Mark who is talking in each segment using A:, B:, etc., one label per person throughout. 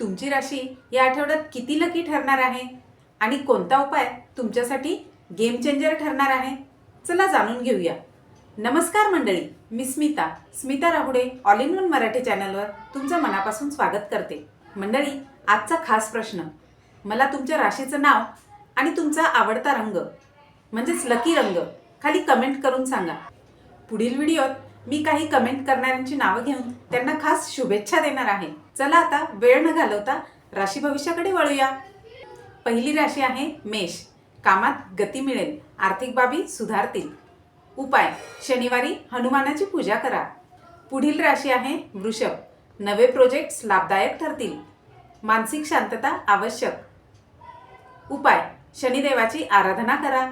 A: तुमची राशी या आठवड्यात किती लकी ठरणार आहे? आणि कोणता उपाय तुमच्यासाठी गेम चेंजर ठरणार आहे? चला जाणून घेऊया. नमस्कार मंडळी मी Smita Smita Rahude all in one Marathi चॅनलवर तुमचं मनापासून स्वागत करते. मंडळी आजचा खास प्रश्न. मला तुमच्या राशीचं नाव आणि तुमचा आवडता रंग म्हणजेच लकी रंग खाली कमेंट करून सांगा. पुढील व्हिडिओत मी काही कमेंट करणाऱ्यांची नावं घेऊन त्यांना खास शुभेच्छा देणार आहे. चला आता वेळ न घालवता राशी भविष्याकडे वळूया. पहिली राशी आहे मेष. कामात गती मिळेल. आर्थिक बाबी सुधारतील. उपाय. शनिवारी हनुमानाची पूजा करा. पुढील राशी आहे वृषभ. नवे प्रोजेक्ट्स लाभदायक ठरतील. मानसिक शांतता आवश्यक. उपाय. शनिदेवाची आराधना करा.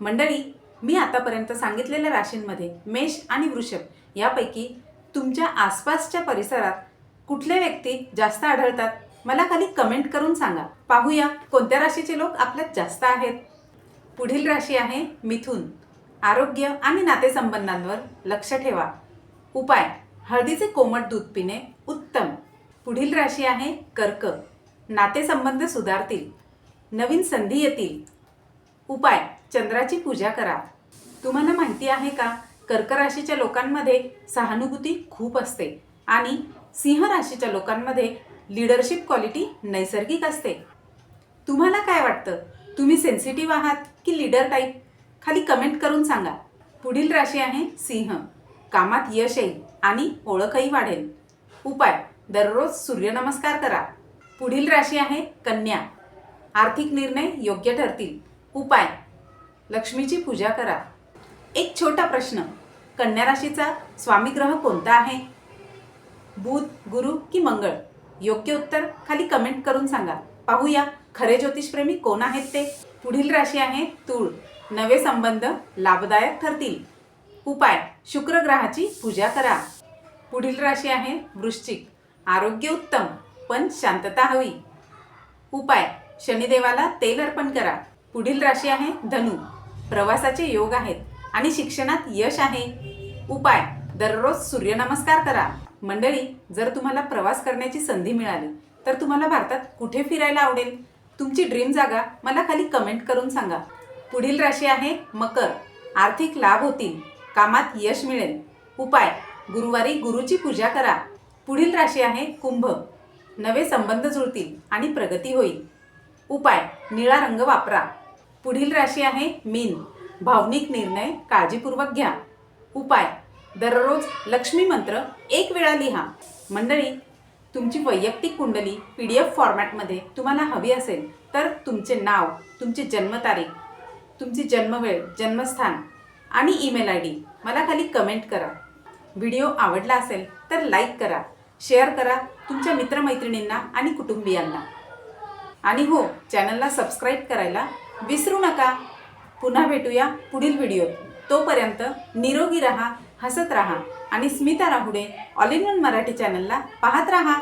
A: मंडळी मी आतापर्यंत सांगितलेल्या राशींमध्ये मेष आणि वृषभ यापैकी तुमच्या आसपासच्या परिसरात कुठले व्यक्ती जास्त आढळतात? मला खाली कमेंट करून सांगा. पाहूया कोणत्या राशीचे लोक आपल्यात जास्त आहेत. पुढील राशी आहे मिथुन. आरोग्य आणि नातेसंबंधांवर लक्ष ठेवा. उपाय हळदीचे कोमट दूध पिणे उत्तम. पुढील राशी आहे कर्क. नातेसंबंध सुधारतील. नवीन संधी येतील. उपाय चंद्राची पूजा करा. तुम्हाला माहिती आहे का? कर्क राशीच्या लोकांमध्ये सहानुभूती खूप असते आणि सिंह राशीच्या लोकांमध्ये लिडरशिप क्वालिटी नैसर्गिक असते. तुम्हाला काय वाटतं? तुम्ही सेन्सिटिव्ह आहात की लीडर टाईप खाली कमेंट करून सांगा. पुढील राशी आहे सिंह. कामात यश येईल आणि ओळखही वाढेल. उपाय. दररोज सूर्यनमस्कार करा. पुढील राशी आहे कन्या. आर्थिक निर्णय योग्य ठरतील. उपाय. लक्ष्मीची पूजा करा. एक छोटा प्रश्न. कन्या राशीचा स्वामी ग्रह कोणता आहे? बुध गुरु की मंगळ? योग्य उत्तर खाली कमेंट करून सांगा. पाहूया खरे ज्योतिषप्रेमी कोण आहेत ते? पुढील राशी आहे तूळ. नवे संबंध लाभदायक ठरतील. उपाय शुक्र ग्रहाची पूजा करा. पुढील राशी आहे वृश्चिक. आरोग्य उत्तम पण शांतता हवी. उपाय शनिदेवाला तेल अर्पण करा. पुढील राशी आहे धनु. प्रवासाचे योग आहेत. आणि शिक्षणात यश आहे. उपाय दररोज सूर्यनमस्कार करा. मंडळी जर तुम्हाला प्रवास करण्याची संधी मिळाली तर तुम्हाला भारतात कुठे फिरायला आवडेल? तुमची ड्रीम जागा मला खाली कमेंट करून सांगा. पुढील राशी आहे मकर. आर्थिक लाभ होतील कामात यश मिळेल. उपाय गुरुवारी गुरुची पूजा करा. पुढील राशी आहे कुंभ. नवे संबंध जुळतील आणि प्रगती होईल. उपाय निळा रंग वापरा. पुढील राशी आहे मीन. भावनिक निर्णय काळजीपूर्वक घ्या. उपाय. दररोज लक्ष्मी मंत्र एक वेळा लिहा. मंडळी तुमची वैयक्तिक कुंडली पी डी एफ फॉर्मॅटमध्ये तुम्हाला हवी असेल तर तुमचे नाव तुमची जन्मतारीख तुमची जन्मवेळ जन्मस्थान आणि ईमेल आय डी मला खाली कमेंट करा. व्हिडिओ आवडला असेल तर लाईक करा शेअर करा तुमच्या मित्रमैत्रिणींना आणि कुटुंबियांना. आणि हो चॅनलला सबस्क्राईब करायला विसरू नका. पुन्हा भेटूया पुढील व्हिडिओ तोपर्यंत निरोगी रहा हसत रहा आणि Smita Rahude all in one Marathi चॅनलला पाहत राहा.